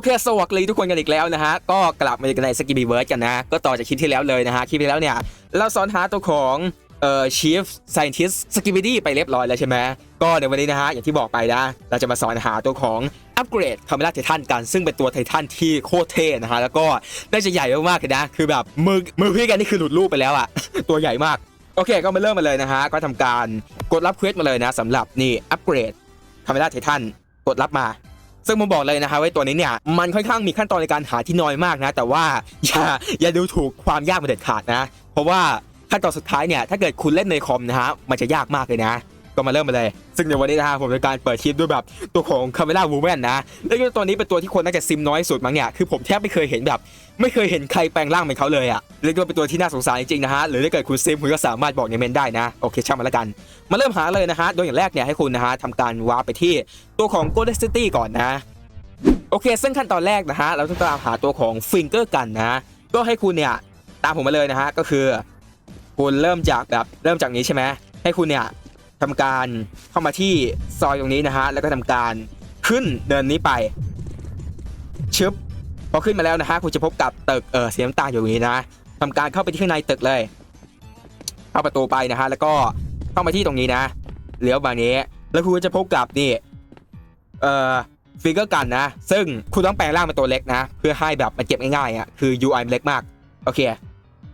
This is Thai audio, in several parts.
อเค สวัสดีทุกคนกันอีกแล้วนะฮะ ก็กลับมาอยู่ในสกิบีเวิร์ดกันนะ ก็ต่อจากคลิปที่แล้วเลยนะฮะ คลิปที่แล้วเนี่ย เราสอนหาตัวของเอ่อ chief scientist s k i b i d y ไปเรียบร้อยแล้วใช่ไหมก็ในวันนี้นะฮะ อย่างที่บอกไปนะ เราจะมาสอนหาตัวของอัปเกรดคาเมล่าไททันกัน ซึ่งเป็นตัวไททันที่โคตรเท่นะฮะ แล้วก็น่าจะใหญ่มากๆเลยนะ คือแบบมือมือพี่กันนี่คือหลุดรูปไปแล้วอะตัวใหญ่มาก โอเค ก็มาเริ่มมาเลยนะฮะ ก็ทำการกดรับเควสมาเลยนะสำหรับนี่อัปเกรดคาเมล่าไททันกดรับมา ซึ่งผมบอกเลยนะคะว่าตัวนี้เนี่ยมันค่อนข้างมีขั้นตอนในการหาที่น้อยมากนะ แต่ว่าอย่าอย่าดูถูกความยากมันเด็ดขาดนะ เพราะว่าขั้นตอนสุดท้ายเนี่ยถ้าเกิดคุณเล่นในคอมนะฮะมันจะยากมากเลยนะ ก็มาเริ่มมาเลย ซึ่งในวันนี้นะฮะผมจะการเปิดคลิปด้วยแบบตัวของคาเมล่าวูแมนนะและก็ตัวนี้เป็นตัวที่คนน่าจะซิมน้อยสุดมั้งเนี่ยคือผมแทบไม่เคยเห็นแบบ ไม่เคยเห็นใครแปลงร่างเป็นเขาเลยอะ่ะเรียกว่าเป็นตัวที่น่าสงสารจริงๆนะฮะหรือถ้าเกิดคุณซิมคุณก็สามารถบอกในเมนได้นะโอเคช่างมันละกัน มาเริ่มหาเลยนะฮะโดยอย่างแรกเนี่ยให้คุณนะฮะทำการวาร์ปไปที่ตัวของ Golden City ก่อนนะโอเค ซึ่งขั้นตอนแรกนะฮะเราต้องตามหาตัวของฟิงเกอร์กันนะก็ให้คุณเนี่ยตามผมมาเลยนะฮะก็คือ คุณเริ่มจากแบบเริ่มจากนี้ใช่ไหมให้คุณเนี่ย ทำการเข้ามาที่ซอยตรงนี้นะฮะแล้วก็ทำการขึ้นเดินนี้ไปชึบพอขึ้นมาแล้วนะฮะคุณจะพบกับตึกเออสีน้ำตาลอยู่อย่างนี้นะทำการเข้าไปที่ข้างในตึกเลยเข้าประตูไปนะฮะแล้วก็เข้ามาที่ตรงนี้นะเลี้ยวมานี้ แล้วคุณจะพบกับนี่เอ่อฟิกเกอร์กันนะ ซึ่งคุณต้องแปลงร่างเป็นตัวเล็กนะ เพื่อให้แบบมันเก็บง่ายๆอะคือ UI มันเล็กมาก โอเค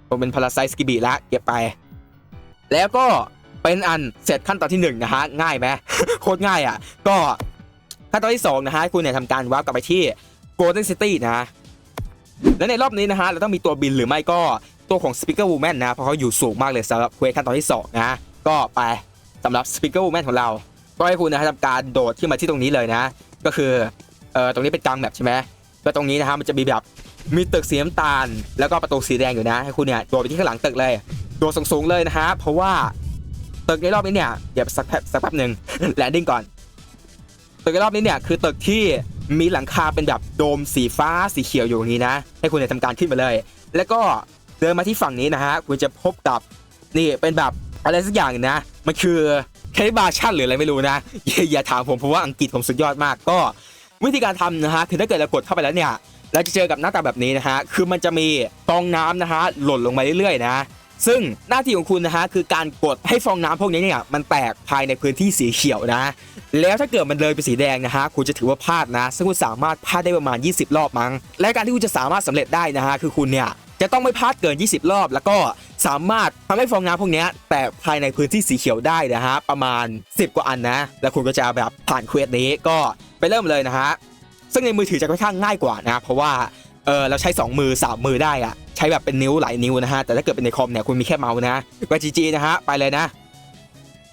ผมเป็นพาราไซสกิบิละเก็บไป แล้วก็ เป็นอันเสร็จขั้นตอนที่1นะฮะง่ายไหมโคตรง่ายอะ ก็ขั้นตอนที่2นะฮะคุณเนี่ยทำการวาร์ปกลับไปที่ Golden City นะและในรอบนี้นะฮะเราต้องมีตัวบินหรือไม่ก็ตัวของ Speaker Woman นะเพราะเขาอยู่สูงมากเลยสำหรับเควสขั้นตอนที่2นะก็ไปสำหรับ Speaker Woman ของเรา ก็ให้คุณนะฮะทำการโดดขึ้นมาที่ตรงนี้เลยนะ ก็คือเอ่อตรงนี้เป็นกลางแบบใช่ไหมแล้วตรงนี้นะฮะมันจะมีแบบมีตึกสีน้ำตาล แล้วก็ประตูสีแดงอยู่นะให้คุณเนี่ยโดดไปที่ข้างหลังตึกเลยโดดสูงๆเลยนะฮะเพราะว่า ตึกในรอบนี้เนี่ยเดี๋ยวสักแป๊บสักแป๊บหนึ่งแลนดิ้งก่อน ตึกในรอบนี้เนี่ยคือตึกที่มีหลังคาเป็นแบบโดมสีฟ้าสีเขียวอยู่ตรงนี้นะ ให้คุณเนี่ยทำการขึ้นมาเลย แล้วก็เดินมาที่ฝั่งนี้นะฮะคุณจะพบกับนี่เป็นแบบอะไรสักอย่างนะ มันคือแคลิบาชันหรืออะไรไม่รู้นะอย่าอย่าถามผมเพราะว่าอังกฤษผมสุดยอดมากก็ วิธีการทำนะฮะคือถ้าเกิดเรากดเข้าไปแล้วเนี่ยเราจะเจอกับหน้าตาแบบนี้นะฮะคือมันจะมีฟองน้ำนะฮะหล่นลงมาเรื่อยๆนะ ซึ่งหน้าที่ของคุณนะฮะคือการกดให้ฟองน้ำพวกนี้เนี่ยมันแตกภายในพื้นที่สีเขียวนะ แล้วถ้าเกิดมันเลยไปสีแดงนะฮะคุณจะถือว่าพลาดนะ ซึ่งคุณสามารถพลาดได้ประมาณ 20 รอบมั้ง และการที่คุณจะสามารถสำเร็จได้นะฮะคือคุณเนี่ยจะต้องไม่พลาดเกิน 20 รอบ แล้วก็สามารถทำให้ฟองน้ำพวกนี้แตกภายในพื้นที่สีเขียวได้นะฮะประมาณ 10 กว่าอันนะ แล้วคุณก็จะแบบผ่านเควสนี้ก็ไปเริ่มเลยนะฮะซึ่งในมือถือจะค่อนข้างง่ายกว่านะ เพราะว่าเออเราใช้ 2 มือ 3 มือได้อะ ช้แบบเป็นนิ้วหลายนิ้วนะฮะ แต่ถ้าเกิดเป็นในคอมเนี่ยคุณมีแค่เมาส์นะก็จีจีนะฮะ ไปเลยนะ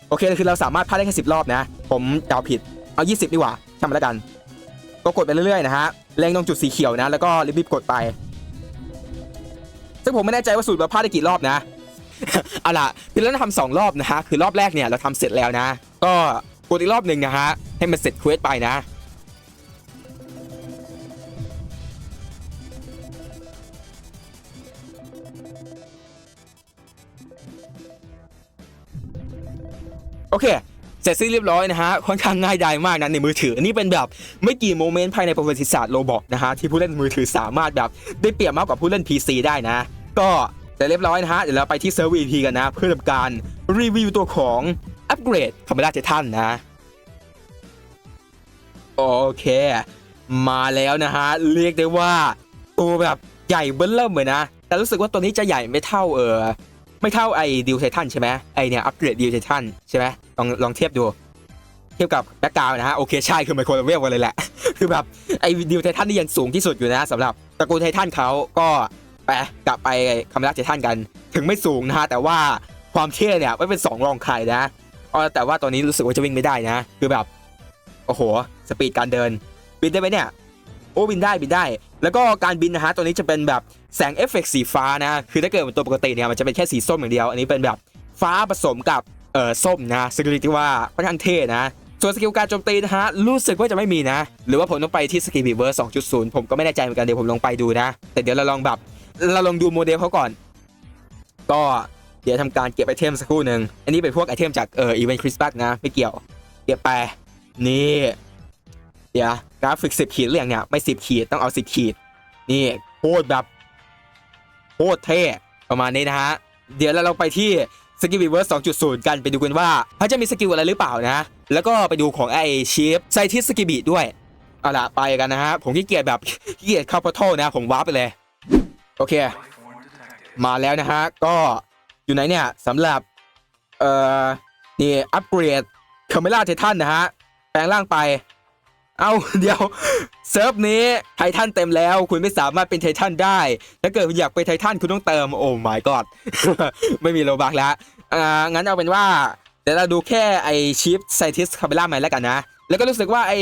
โอเคคือเราสามารถพลาดได้แค่สิบรอบนะ ผมเดาผิด เอา 20 ดีกว่าช่างมันแล้วกัน ก็กดไปเรื่อยๆนะฮะเล็งตรงจุดสีเขียวนะ แล้วก็รีบๆกดไป ซึ่งผมไม่แน่ใจว่าสูตรเราพลาดได้กี่รอบนะเอาล่ะคือเราทำสองรอบนะฮะ คือรอบแรกเนี่ยเราทำเสร็จแล้วนะ ก็กดอีกรอบหนึ่งนะฮะ ให้มันเสร็จเควสไปนะ โอเคเสร็จสิ้นเรียบร้อยนะฮะค่อนข้างง่ายดายมากนะในมือถือนี่เป็นแบบไม่กี่โมเมนต์ภายในประวัติศาสตร์โลบอกนะฮะที่ผู้เล่นมือถือสามารถแบบได้เปรียบมากกว่าผู้เล่น PC ได้นะ ก็เสร็จเรียบร้อยนะฮะเดี๋ยวเราไปที่เซิร์ฟ VP กันนะ เพื่อทำการรีวิวตัวของอัปเกรดคาเมล่าเจทันนะโอเค มาแล้วนะฮะเรียกได้ว่าตัวแบบใหญ่เบิ้ลเริ่มเลยนะ แต่รู้สึกว่าตัวนี้จะใหญ่ไม่เท่าเออ ไม่เท่าไอ้ดิวไททันใช่ไหมไอเนี่ยอัปเกรดดิวไททันใช่ไหมลองลองเทียบดูเทียบกับแบ็กกราวนะฮะโอเคใช่คือไมโครเวฟกันเลยแหละ คือแบบไอ้ดิวไททันนี่ยังสูงที่สุดอยู่นะสำหรับตระกูลไททันเขาก็ไปกลับไปคาเมล่าไททันกัน ถึงไม่สูงนะฮะแต่ว่าความเท่เนี่ยไม่เป็นสองรองใครนะเออแต่ว่าตอนนี้รู้สึกว่าจะวิ่งไม่ได้นะ คือแบบโอ้โหสปีดการเดินบินได้ไหมเนี่ย โอ้บินได้บินได้ แล้วก็การบินนะฮะตัวนี้จะเป็นแบบแสงเอฟเฟกต์สีฟ้านะคือถ้าเกิดเป็นตัวปกติเนี่ยมันจะเป็นแค่สีส้มอย่างเดียว อันนี้เป็นแบบฟ้าผสมกับเอ่อส้มนะซึ่งเรียกได้ว่าค่อนข้างเท่นะส่วนสกิลการโจมตีนะฮะรู้สึกว่าจะไม่มีนะ หรือว่าผมต้องไปที่สกิลบีเวอร์2.0ผมก็ไม่แน่ใจเหมือนกันเดี๋ยวผมลองไปดูนะ แต่เดี๋ยวเราลองแบบเราลองดูโมเดลเขาก่อน ก็เดี๋ยวทำการเก็บไอเทมสักครู่หนึ่งอันนี้เป็นพวกไอเทมจากเอ่ออีเวนต์คริสต์มาสนะไม่เกี่ยว เก็บไปนี่ เดี๋ยวกราฟิกสิบขีดเรื่องเนี่ยไม่สิบขีดต้องเอาสิบขีด นี่โคตรแบบโคตรเท่ประมาณนี้นะฮะ เดี๋ยวเราไปที่สกิลเวิร์ส2.0 กันไปดูกันว่าเขาจะมีสกิลอะไรหรือเปล่านะ แล้วก็ไปดูของไอชีฟไซทิสสกิบิด้วย เอาล่ะ ไปกันนะฮะ ผมขี้เกียจแบบขี้เกียจเข้าพอทัลนะ ผมวาร์ปไปเลย โอเค มาแล้วนะฮะ ก็อยู่ไหนเนี่ยสำหรับ เอ่อ นี่ อัปเกรดคาเมล่าไททันนะฮะ แปลงร่างไป เอาเดี๋ยวเซิร์ฟนี้ไททันเต็มแล้ว คุณไม่สามารถเป็นไททันได้ ถ้าเกิดคุณอยากเป็นไททันคุณต้องเติมโอ้ my god ไม่มีโลบักแล้วอ่างั้นเอาเป็นว่าเดี๋ยวเราดูแค่ไอชิปไซทิสคาเมล่าใหม่แล้วกันนะ แล้วก็รู้สึกว่าไอ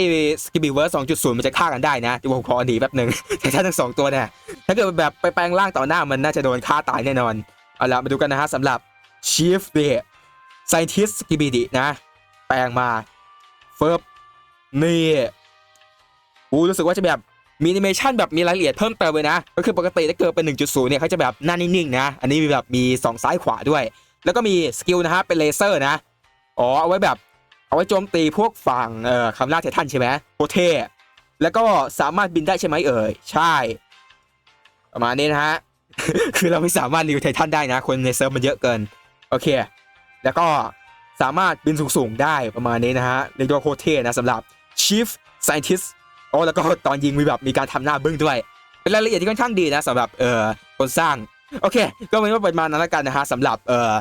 สกิบิเวิร์ส2.0มันจะฆ่ากันได้นะเดี๋ยวผมขอหนีแป๊บหนึ่งไททันทั้งสองตัวเนี่ยถ้าเกิดแบบไปแปลงร่างต่อหน้ามันน่าจะโดนฆ่าตายแน่นอนเอาละมาดูกันนะฮะสำหรับ Chief เด Scientist s k i b i d i นะ แปลงมาเฟิร์บนี่ กูรู้สึกว่าจะแบบมีแอนิเมชันแบบมีรายละเอียดเพิ่มเติมเลยนะ ก็คือปกติถ้าเกิดเป็น 1.0 เนี่ยเขาจะแบบหน้านิ่งๆนะ อันนี้มีแบบมีสองซ้ายขวาด้วย แล้วก็มีสกิลนะฮะเป็นเลเซอร์นะ อ๋อ เอาไว้แบบ เอาไว้โจมตีพวกฝั่งเอ่อคำล่าไททันใช่ไหมโคเทแล้วก็สามารถบินได้ใช่ไหมเอ่ย ใช่ ประมาณนี้นะฮะ คือเราไม่สามารถรีวิวไททันได้นะ คนในเซิร์ฟมันเยอะเกิน โอเค แล้วก็สามารถบินสูงๆได้ประมาณนี้นะฮะเรียกว่าโคเทนะสำหรับ Chief Scientist อ๋อแล้วก็ตอนยิงมีแบบมีการทำหน้าบึ้งด้วย เป็นรายละเอียดที่ค่อนข้างดีนะสำหรับเอ่อคนสร้าง โอเค ก็เป็นว่าประมาณนั้นล้วกันนะฮะสำหรับเอ่อ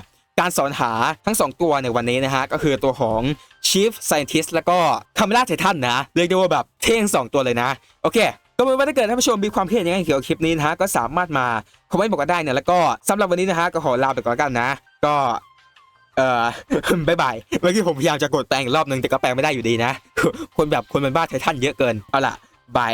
การสอนหาทั้ง 2 ตัวในวันนี้นะฮะ ก็คือตัวของ Chief Scientist แล้วก็ Camera Titan นะ เรียกได้ว่าแบบเท่งสองตัวเลยนะ โอเค ก็เป็นว่าถ้าเกิดท่านผู้ชมมีความคิดเห็นยังไงเกี่ยวกับคลิปนี้นะฮะ ก็สามารถมาคอมเมนต์บอกกันได้นะแล้วก็สำหรับวันนี้นะฮะก็ขอลาไปก่อนกันนะ ก็ เอ่อบายบายเมื่อกี้ผมพยายามจะกดแปลงอีกรอบนึงแต่ก็แปลงไม่ได้อยู่ดีนะ คนแบบคนมันบ้าไททันเยอะเกิน เอาล่ะบาย